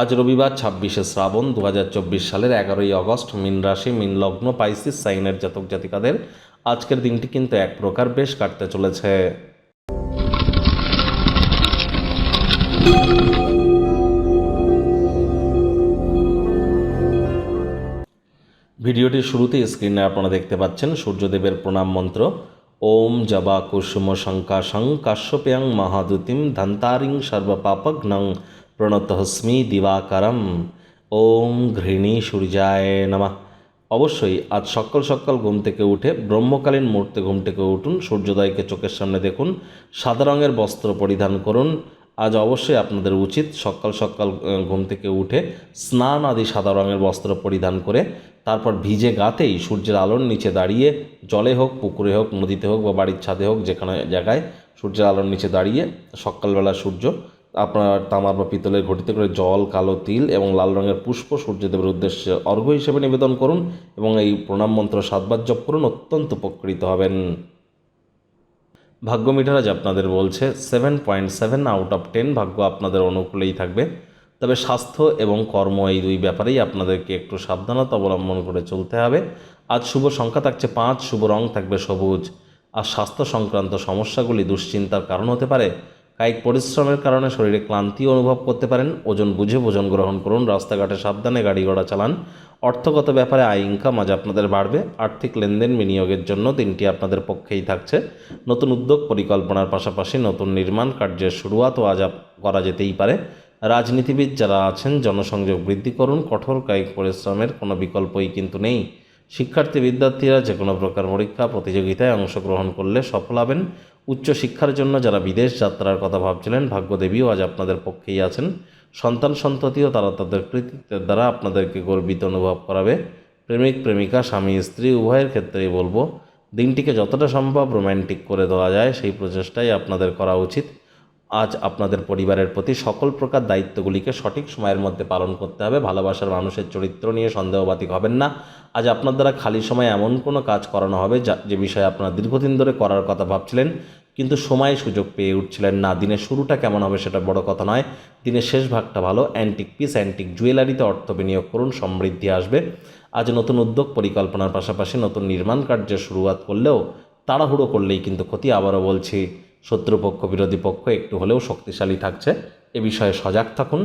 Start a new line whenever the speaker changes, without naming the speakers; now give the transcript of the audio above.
আজ রবিবার ছাব্বিশে শ্রাবণ দু হাজার চব্বিশ সালের এগারোই আগস্ট মিন রাশি, মিন লগ্ন, পাইসিস, সাইনের জাতক জাতিকাদের আজকের দিনটি কিন্তু এক প্রকার বেশ কাটতে চলেছে। ভিডিওটির শুরুতে স্ক্রিনে আপনারা দেখতে পাচ্ছেন সূর্যদেবের প্রণাম মন্ত্র। ওম জবা কুসুম শঙ্কাশং কাশ্যপ্যাং মহাদুতিম ধন্তারিং সর্বপাপঘ্নং প্রণতহস্মি দিবাকারম। ওম ঘৃণী সূর্যায় নমঃ। অবশ্যই আজ সকাল সকাল ঘুম থেকে উঠে ব্রহ্মকালীন মুহূর্তে ঘুম থেকে উঠুন, সূর্যোদয়কে চোখের সামনে দেখুন, সাদা রঙের বস্ত্র পরিধান করুন। আজ অবশ্যই আপনাদের উচিত সকাল সকাল ঘুম থেকে উঠে স্নান আদি সাদা রঙের বস্ত্র পরিধান করে, তারপর ভিজে গাতেই সূর্যের আলোর নিচে দাঁড়িয়ে জলে হোক, পুকুরে হোক, নদীতে হোক বা বাড়ির ছাদে হোক, যেখানে জায়গায় সূর্যের আলোর নিচে দাঁড়িয়ে সকালবেলা সূর্য আপনার তামার বা পিতলের ঘটিতে করে জল, কালো তিল এবং লাল রঙের পুষ্প সূর্যদেবের উদ্দেশ্যে অর্ঘ্য হিসেবে নিবেদন করুন এবং এই প্রণাম মন্ত্র সাতবার জপ করুন, অত্যন্ত উপকৃত হবেন। ভাগ্য মিটার আজ আপনাদের বলছে seven point seven out of ten ভাগ্য আপনাদের অনুকূলেই থাকবে। তবে স্বাস্থ্য এবং কর্ম এই দুই ব্যাপারেই আপনাদেরকে একটু সাবধানতা অবলম্বন করে চলতে হবে। আজ শুভ সংখ্যা থাকছে পাঁচ, শুভ রং থাকবে সবুজ। আর স্বাস্থ্য সংক্রান্ত সমস্যাগুলি দুশ্চিন্তার কারণ হতে পারে। কায়িক পরিশ্রমের কারণে শরীরে ক্লান্তি অনুভব করতে পারেন। ওজন বুঝে ভোজন গ্রহণ করুন। রাস্তাঘাটে সাবধানে গাড়ি ঘোড়া চালান। অর্থগত ব্যাপারে আয় ইনকাম আজ আপনাদের বাড়বে। আর্থিক লেনদেন বিনিয়োগের জন্য দিনটি আপনাদের পক্ষেই থাকছে। নতুন উদ্যোগ পরিকল্পনার পাশাপাশি নতুন নির্মাণ কার্যের শুরুয়াতও আজ করা যেতেই পারে। রাজনীতিবিদ যারা আছেন, জনসংযোগ বৃদ্ধি করুন। কঠোর কায়িক পরিশ্রমের কোনো বিকল্পই কিন্তু নেই। শিক্ষার্থী বিদ্যার্থীরা যে কোনো প্রকার পরীক্ষা, প্রতিযোগিতায় অংশগ্রহণ করলে সফল হবেন। উচ্চ শিক্ষার জন্য যারা বিদেশ যাত্রার কথা ভাবছিলেন, ভাগ্যদেবীও আজ আপনাদের পক্ষেই আছেন। সন্তান সন্ততিও তারা তাদের কৃতিত্বের দ্বারা আপনাদেরকে গর্বিত অনুভব করাবে। প্রেমিক, প্রেমিকা, স্বামী, স্ত্রী, উভয়ের ক্ষেত্রেই বলব, দিনটিকে যতটা সম্ভব রোম্যান্টিক করে দেওয়া যায়, সেই প্রচেষ্টাই আপনাদের করা উচিত। আজ আপনাদের পরিবারের প্রতি সকল প্রকার দায়িত্বগুলিকে সঠিক সময়ের মধ্যে পালন করতে হবে। ভালোবাসার মানুষের চরিত্র নিয়ে সন্দেহবাতিক হবেন না। আজ আপনার দ্বারা খালি সময় এমন কোনো কাজ করানো হবে যা যে বিষয়ে আপনারা দীর্ঘদিন ধরে করার কথা ভাবছিলেন, কিন্তু সময় সুযোগ পেয়ে উঠছিলেন না। দিনের শুরুটা কেমন হবে সেটা বড় কথা নয়। দিনের শেষ ভাগটা ভালো। অ্যান্টিক পিস, অ্যান্টিক জুয়েলারিতে অর্থ বিনিয়োগ করুন, সমৃদ্ধি আসবে। আজ নতুন উদ্যোগ পরিকল্পনার পাশাপাশি নতুন নির্মাণ কার্যের শুরুয়াত করলেও তাড়াহুড়ো করলেই কিন্তু ক্ষতি। আবারও বলছি শত্রুপক্ষ বিরোধী পক্ষ একটু হলেও শক্তিশালী থাকছে। এ বিষয়ে সজাগ থাকুন।